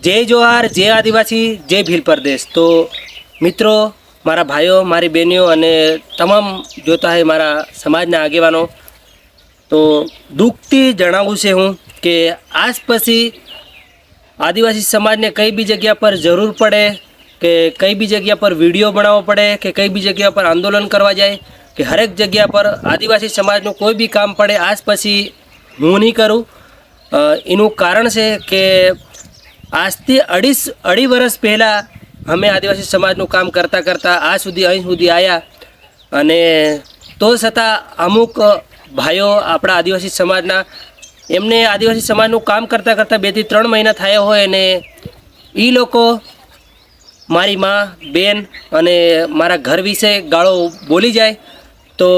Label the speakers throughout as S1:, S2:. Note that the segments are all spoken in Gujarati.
S1: જય જોહાર, જય આદિવાસી, જય ભીલ પરદેશ તો મિત્રો, મારા ભાઈઓ, મારી બહેનીઓ અને તમામ જોતા હોય મારા સમાજના આગેવાનો, તો દુઃખથી જણાવું છે હું કે આજ પછી આદિવાસી સમાજને કઈ બી જગ્યા પર જરૂર પડે, કે કઈ બી જગ્યા પર વીડિયો બનાવવો પડે, કે કઈ બી જગ્યા પર આંદોલન કરવા જાય, કે હરેક જગ્યા પર આદિવાસી સમાજનું કોઈ બી કામ પડે, આજ પછી હું નહીં કરું. એનું કારણ છે કે આજથી અઢીસ, અઢી વર્ષ પહેલાં અમે આદિવાસી સમાજનું કામ કરતાં કરતાં આ સુધી અહીં સુધી આવ્યા અને તો છતાં અમુક ભાઈઓ આપણા આદિવાસી સમાજના, એમને આદિવાસી સમાજનું કામ કરતાં કરતાં બેથી ત્રણ મહિના થયા હોય અને એ લોકો મારી માં, બેન અને મારા ઘર વિશે ગાળો બોલી જાય, તો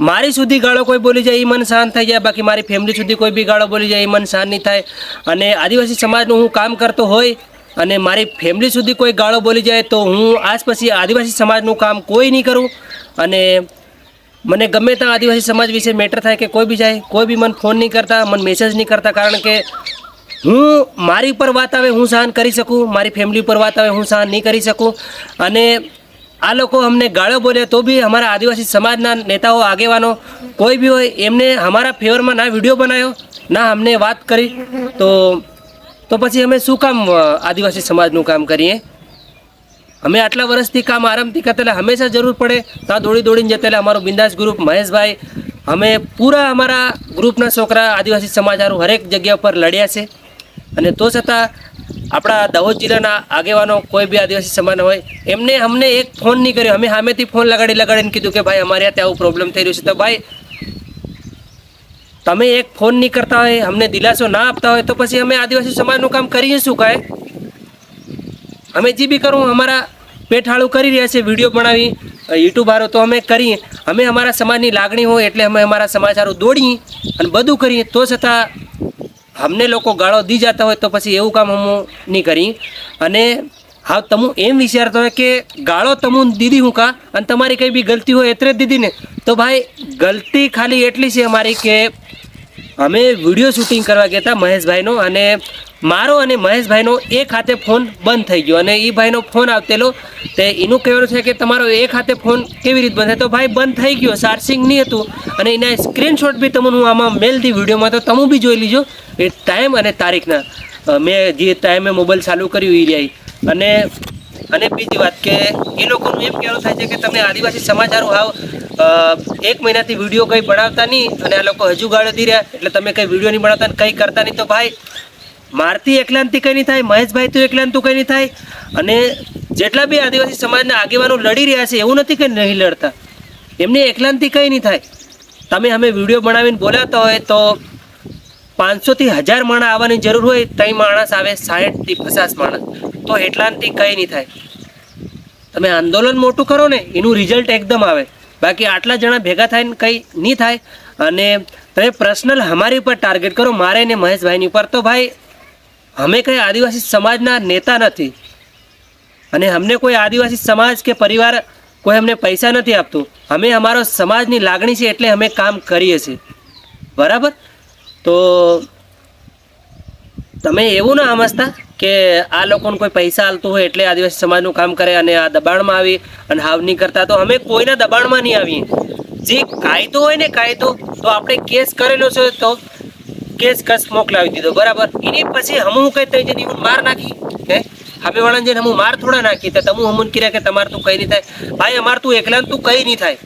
S1: મારી સુધી ગાળો કોઈ બોલી જાય એ મન શાંત થઈ જાય. બાકી મારી ફેમિલી સુધી કોઈ બી ગાળો બોલી જાય એ મન શાંત નહીં થાય. અને આદિવાસી સમાજનું હું કામ કરતો હોય અને મારી ફેમિલી સુધી કોઈ ગાળો બોલી જાય તો હું આજ પછી આદિવાસી સમાજનું કામ કોઈ નહીં કરું. અને મને ગમે ત્યાં આદિવાસી સમાજ વિશે મેટર થાય કે કોઈ બી જાય, કોઈ બી મને ફોન નહીં કરતા, મને મેસેજ નહીં કરતા, કારણ કે હું મારી ઉપર વાત આવે હું સહન કરી શકું, મારી ફેમિલી ઉપર વાત આવે હું સહન નહીં કરી શકું. અને આ લોકો અમને ગાળો બોલે તો બી અમારા આદિવાસી સમાજના નેતાઓ આગેવાનો કોઈ બી હોય, એમને અમારા ફેવરમાં ના વીડિયો બનાવ્યો ના અમને વાત કરી. તો તો પછી અમે શું કામ આદિવાસી સમાજનું કામ કરીએ? અમે આટલા વર્ષથી કામ આરામથી કરતા એટલે હંમેશા જરૂર પડે. ત્યાં દોડી દોડીને જતા એટલે અમારું બિંદાસ ગ્રુપ મહેશભાઈ, અમે પૂરા અમારા ગ્રુપના છોકરા આદિવાસી સમાજ હરેક જગ્યા પર લડ્યા છે. અને તો છતાં આપણા દાહોદ જિલ્લાના આગેવાનો કોઈ બી આદિવાસી સમાન હોય, એમને અમને એક ફોન નહીં કર્યો. અમે સામેથી ફોન લગાડી લગાડીને કીધું કે ભાઈ, અમારે ત્યાં આવું પ્રોબ્લેમ થઈ રહ્યું છે. તો ભાઈ, તમે એક ફોન નહીં કરતા હોય, અમને દિલાસો ના આપતા હોય, તો પછી અમે આદિવાસી સમાજનું કામ કરીએ શું કાંઈ? અમે જે બી કરું, અમારા પેઠાળું કરી રહ્યા છે, વીડિયો બનાવી યુટ્યુબ હારો તો અમે કરીએ. અમે અમારા સમાજની લાગણી હોય એટલે અમે અમારા સમાજ હારું દોડીએ અને બધું કરીએ. તો છતાં અમને લોકો ગાળો દી જતા હોય તો પછી એવું કામ હું નહીં કરી અને હા તમે એમ વિચારતો હોય કે ગાળો તમે દીધી હું કા અને તમારી કંઈ બી ગલતી હોય એટલે જ દીધી ને તો ભાઈ ગલતી ખાલી એટલી છે અમારી કે અમે વીડિયો શૂટિંગ કરવા ગયા હતા મહેશભાઈનો અને મારો અને મહેશભાઈનો એક હાથે ફોન બંધ થઈ ગયો અને એ ભાઈનો ફોન આવતેલો તે એનું કહેવાનું છે કે તમારો એક હાથે ફોન કેવી રીતે બંધ થાય? તો ભાઈ બંધ થઈ ગયો ચાર્જિંગ નહીં હતું. અને એના સ્ક્રીનશોટ બી તમને હું આમાં મેલ દી વિડીયોમાં, તો તમે બી જોઈ લીજો. એ ટાઈમ અને તારીખના. મેં જે ટાઈમે મોબાઈલ ચાલુ કર્યું એ રહ્યા અને અને બીજી વાત કે એ લોકોનું એમ કહેવાનું થાય છે કે તમે આદિવાસી સમાચારો હાવ એક મહિનાથી વીડિયો કંઈ બનાવતા નહીં અને આ લોકો હજુ ગાળો દી રહ્યા. એટલે તમે કંઈ વીડિયો નહીં બનાવતા કંઈ કરતા નહીં. તો ભાઈ મારથી એકલાંતિ કંઈ નહીં થાય, મહેશભાઈ તો એકલાંતું કંઈ થાય. અને જેટલા બી આદિવાસી સમાજના આગેવાનો લડી રહ્યા છે, એવું નથી કે નહીં લડતા. એમની એકલાંતિ કંઈ નહીં થાય. તમે અમે વીડિયો બનાવીને બોલાતા હોય તો પાંચસોથી હજાર માણસ આવવાની જરૂર હોય ત્રણ માણસ આવે, સાઠથી પચાસ માણસ. તો એટલાંતિ કંઈ નહીં થાય. તમે આંદોલન મોટું કરો ને, એનું રિઝલ્ટ એકદમ આવે. બાકી આટલા જણા ભેગા થઈને કંઈ નહીં થાય. અને તમે પર્સનલ અમારી ઉપર ટાર્ગેટ કરો, મારે ને મહેશભાઈની ઉપર. તો ભાઈ અમે કંઈ આદિવાસી સમાજના નેતા નથી. અને અમને કોઈ આદિવાસી સમાજ કે પરિવાર કોઈ અમને પૈસા નથી આપતું. અમે અમારો સમાજની લાગણી છે એટલે અમે કામ કરીએ છીએ. બરાબર? તો તમે એવું ના સમજતા કે આ લોકોને કોઈ પૈસા આલતું હોય એટલે આદિવાસી સમાજનું કામ કરે અને આ દબાણમાં આવી અને હાવ નહીં કરતા. તો અમે કોઈના દબાણમાં નહીં આવીએ. જે કાયદો હોય ને કાયદો, તો આપણે કેસ કરેલો છે તો કેસ કસ મોકલાવી દીધો, બરાબર? એની પછી હમું કઈ થઈ જઈને હું માર નાખી, હે? હવે વાળાને જઈને હમું માર થોડા નાખી, તો તમે હમું કર્યા કે તમારે તું કઈ નહીં થાય. ભાઈ, અમારે તું એકલા તું કઈ નહીં થાય.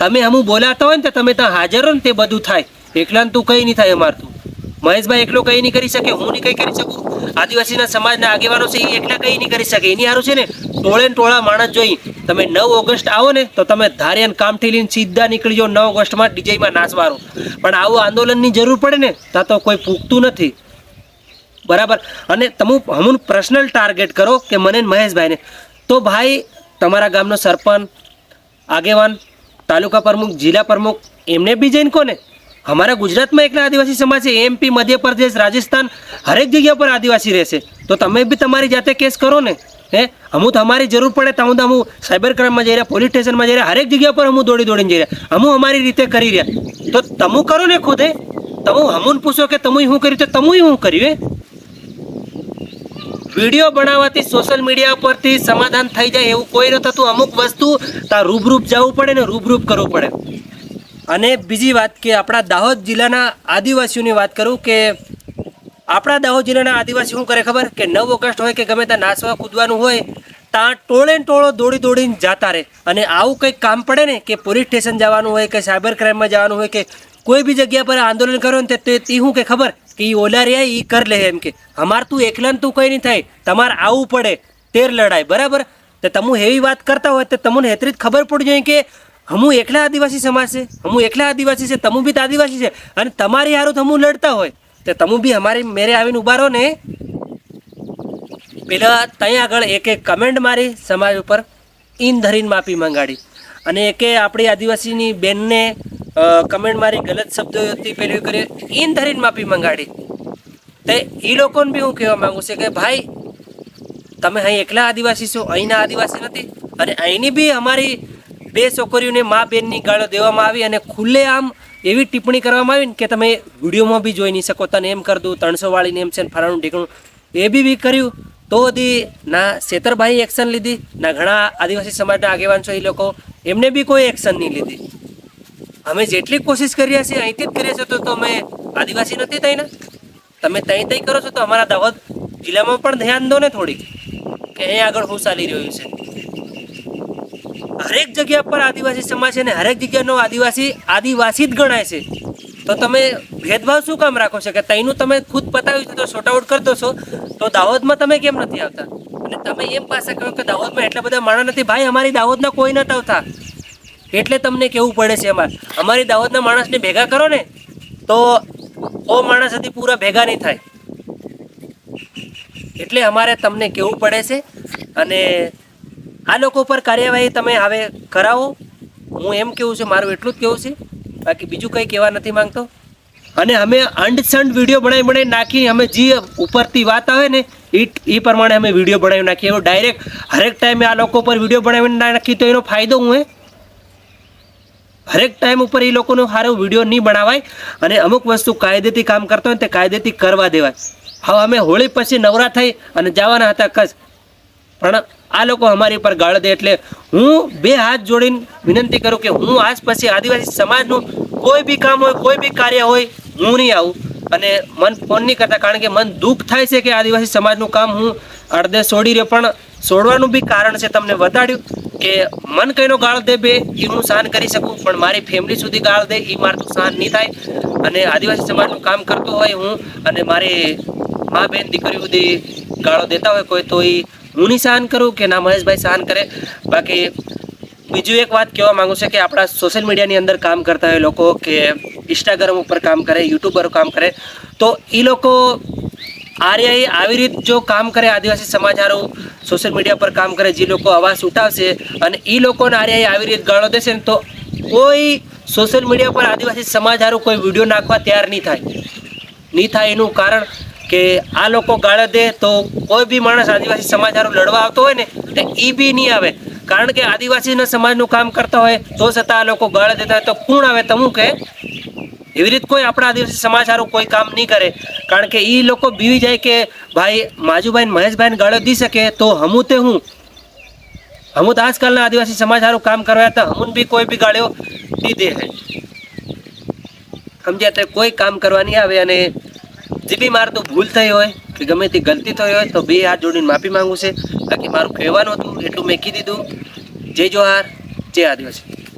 S1: તમે હમું બોલાતા હોય ને તો તમે ત્યાં હાજર હો ને તે બધું થાય. એકલા તું કઈ નહીં થાય અમાર તું. મહેશભાઈ એકલો કઈ નહીં કરી શકે, હું નહીં કઈ કરી શકું. આદિવાસીના સમાજના આગેવાનો છે, એ એકલા કઈ નહીં કરી શકે. એની હારું છે ને, ટોળે ટોળા માણસ જોઈ, તમે નવ ઓગસ્ટ આવો ને, તો તમે ધારિયાન કામથી લઈને સીધા નીકળી જાઓ નવ ઓગસ્ટમાં ડીજેમાં નાચવાનું પણ આવું આંદોલનની જરૂર પડે ને, ત્યાં તો કોઈ પૂગતું નથી. બરાબર? અને તમે હમું પર્સનલ ટાર્ગેટ કરો કે મને મહેશભાઈને. તો ભાઈ, તમારા ગામનો સરપંચ, આગેવાન, તાલુકા પ્રમુખ, જિલ્લા પ્રમુખ, એમને બી જઈને કોને? અમારા ગુજરાતમાં એકલા આદિવાસી સમાજ છે એમપી મધ્યપ્રદેશ, રાજસ્થાન, હરેક જગ્યા પર આદિવાસી રહેશે. તો તમે બી તમારી જાતે કેસ કરો ને, હે? અમુક અમારી જરૂર પડે તો હું તો હું સાયબર ક્રાઇમમાં જઈ રહ્યા, પોલીસ સ્ટેશનમાં જઈ રહ્યા, હરેક જગ્યા પર હું દોડી દોડીને જઈ રહ્યા. અમુક અમારી રીતે કરી રહ્યા. તો તમે કરો ને ખુદે. તમે હમુન પૂછો કે તમે શું કર્યું? તો તમે શું કર્યું વીડિયો બનાવવાથી સોશિયલ મીડિયા પરથી સમાધાન થઈ જાય એવું કોઈ ન થતું. અમુક વસ્તુ ત્યાં રૂબરૂપ જવું પડે ને રૂબરૂપ કરવું પડે. અને બીજી વાત કે આપણા દાહોદ જિલ્લાના આદિવાસીઓની વાત કરું કે આપણા દાહોદ જિલ્લાના આદિવાસી શું કરે ખબર? કે નવ ઓગસ્ટ હોય કે ગમે ત્યાં નાચવા કૂદવાનું હોય, ત્યાં ટોળે ટોળો દોડી દોડીને જતા રહે. અને આવું કંઈક કામ પડે ને કે પોલીસ સ્ટેશન જવાનું હોય કે સાયબર ક્રાઇમમાં જવાનું હોય કે કોઈ બી જગ્યા પર આંદોલન કરો ને તે શું કે ખબર? કે એ ઓલા રહ્યા એ કર લે એમ કે. અમાર તું એકલા તું કંઈ નહીં થાય. તમારે આવવું પડે. તેર લડાય બરાબર? તો તમે એવી વાત કરતા હોય તો તમને હેતરી ખબર પડી જોઈએ કે હમું એકલા આદિવાસી સમાજ છે, હમું એકલા આદિવાસી છે, તમું બી આદિવાસી છે. અને તમારી હારું હમું લડતા હોય, તો તમું બી અમારી મેરે આવીને ઊભા રહો ને. પેલા ત્યાં આગળ એકે કમેન્ટ મારી સમાજ ઉપર, ઈન ધરીને માફી મંગાડી. અને એકે આપણી આદિવાસીની બેનને કમેન્ટ મારી ગલત શબ્દોથી પેલી કરી ઈન ધરીને માફી મંગાડી. તે એ લોકોને બી હું કહેવા માગું છું કે ભાઈ, તમે અહીં એકલા આદિવાસી છો, અહીંના આદિવાસી નથી. અને અહીંની બી અમારી બે છોકરીઓને મા બેનની ગાળો દેવામાં આવી અને ખુલ્લે આમ એવી ટિપ્પણી કરવામાં આવી ને કે તમે વિડીયોમાં બી જોઈ નહીં શકો. તને એમ કર દઉં, ત્રણસો વાળીને એમ છે ને ફલાણું ઢીકણું. એ બી બી કર્યું. તો બધી ના શેતરભાઈ એક્શન લીધી, ના ઘણા આદિવાસી સમાજના આગેવાન છો એ લોકો, એમને બી કોઈ એક્શન નહીં લીધી. અમે જેટલી કોશિશ કરીએ છીએ, અહીંથી જ કરીએ છીએ, તો તમે આદિવાસી નથી થઈ ને તમે તઈ તઈ કરો છો તો અમારા દાહોદ જિલ્લામાં પણ ધ્યાન દો ને થોડીક, કે અહીં આગળ શું ચાલી રહ્યું છે. હરેક જગ્યા પર આદિવાસી સમાજ છે ને હરેક જગ્યાનો આદિવાસી આદિવાસી જ ગણાય છે. તો તમે ભેદભાવ શું કામ રાખો છો? કે તઈનું તમે ખુદ પતાવ્યું છે તો શોર્ટ આઉટ કરતો છો. તો દાહોદમાં તમે કેમ નથી આવતા? અને તમે એમ પાસે કહો કે દાહોદમાં એટલા બધા માણસ નથી. ભાઈ, અમારી દાહોદના કોઈ નથી આવતા. એટલે તમને કેવું પડે છે અમારે અમારી દાહોદના માણસને ભેગા કરો ને, તો ઓ માણસ હતી પૂરા ભેગા નહીં થાય. એટલે અમારે તમને કેવું પડે છે? અને આ લોકો પર કાર્યવાહી તમે હવે કરાવો. હું એમ કેવું છું, મારું એટલું જ કેવું છે. બાકી બીજું કંઈ કહેવા નથી માંગતો. અને અમે અંડસંડ વીડિયો બનાવી બનાવી નાખી અમે જે ઉપરથી વાત આવે ને એ એ પ્રમાણે અમે વીડિયો બનાવી નાખીએ. એવું ડાયરેક્ટ હરેક ટાઈમે આ લોકો પર વીડિયો બનાવીને નાખી તો એનો ફાયદો હે હરેક ટાઈમ ઉપર એ લોકોનો સારો વીડિયો નહીં બનાવાય અને અમુક વસ્તુ કાયદેથી કામ કરતો હોય તે કાયદેથી કરવા દેવાય. હવે અમે હોળી પછી નવરા થઈ અને જવાના હતા કચ્છ. પણ આ લોકો અમારી પર ગાળ દે એટલે હું બે હાથ જોડીને વિનંતી કરું કે હું આજ પછી આદિવાસી સમાજનું કોઈ બી કામ હોય, કોઈ બી કાર્ય હોય, હું નહીં આવું. અને મન ફોન નહીં કરતા, કારણ કે મન દુઃખ થાય છે કે આદિવાસી સમાજનું કામ હું અડધે છોડી રહ્યો, પણ છોડવાનું બી કારણ છે તમને બતાડ્યું કે મન કઈનો ગાળ દે બે એ હું સહન કરી શકું, પણ મારી ફેમિલી સુધી ગાળ દે એ મારતું સહન નહીં થાય. અને આદિવાસી સમાજનું કામ કરતો હોય હું, અને મારી મા બેન દીકરી સુધી ગાળો દેતા હોય કોઈ, તો એ હું નહીં સહન કરું કે ના મહેશભાઈ સહન કરે? બાકી બીજું એક વાત કહેવા માગું છે કે આપણા સોશિયલ મીડિયાની અંદર કામ કરતા હોય લોકો કે ઇન્સ્ટાગ્રામ ઉપર કામ કરે યુટ્યુબર કામ કરે, તો એ લોકો આર્યાએ આવી રીત જો કામ કરે આદિવાસી સમાજ સોશિયલ મીડિયા પર કામ કરે, જે લોકો અવાજ ઉઠાવશે અને એ લોકોને આર્યાએ આવી રીત ગાળો દેશે ને તો કોઈ સોશિયલ મીડિયા પર આદિવાસી સમાજ કોઈ વીડિયો નાખવા તૈયાર નહીં થાય. નહીં થાય એનું કારણ કે આ લોકો ગાળે દે તો કોઈ બી માણસ આદિવાસી સમાજ સારું લડવા આવતો હોય ને, તો એ બી નહીં આવે. કારણ કે આદિવાસીના સમાજનું કામ કરતા હોય, તો છતાં આ લોકો ગાળે દેતા હોય તો કોણ આવે તમું કે એવી રીતે કોઈ આપણા આદિવાસી સમાજ સારું કોઈ કામ નહીં કરે. કારણ કે એ લોકો બીવી જાય કે ભાઈ માજુભાઈ મહેશભાઈને ગાળો દી શકે તો હમું તે હું? હમું તો આજકાલના આદિવાસી સમાજ સારું કામ કરવા હતા હમું બી કોઈ બી ગાળ્યો દીધે હે. સમજ્યા તો કોઈ કામ કરવા નહીં આવે અને જે બી મારે તો ભૂલ થઈ હોય કે ગમે તે ગલતી થઈ હોય તો બે હાથ જોડીને માફી માંગુ છે. બાકી મારું કહેવાનું હતું, એટલું મેં કીધું. જય જોહાર, જય આદિવાસી.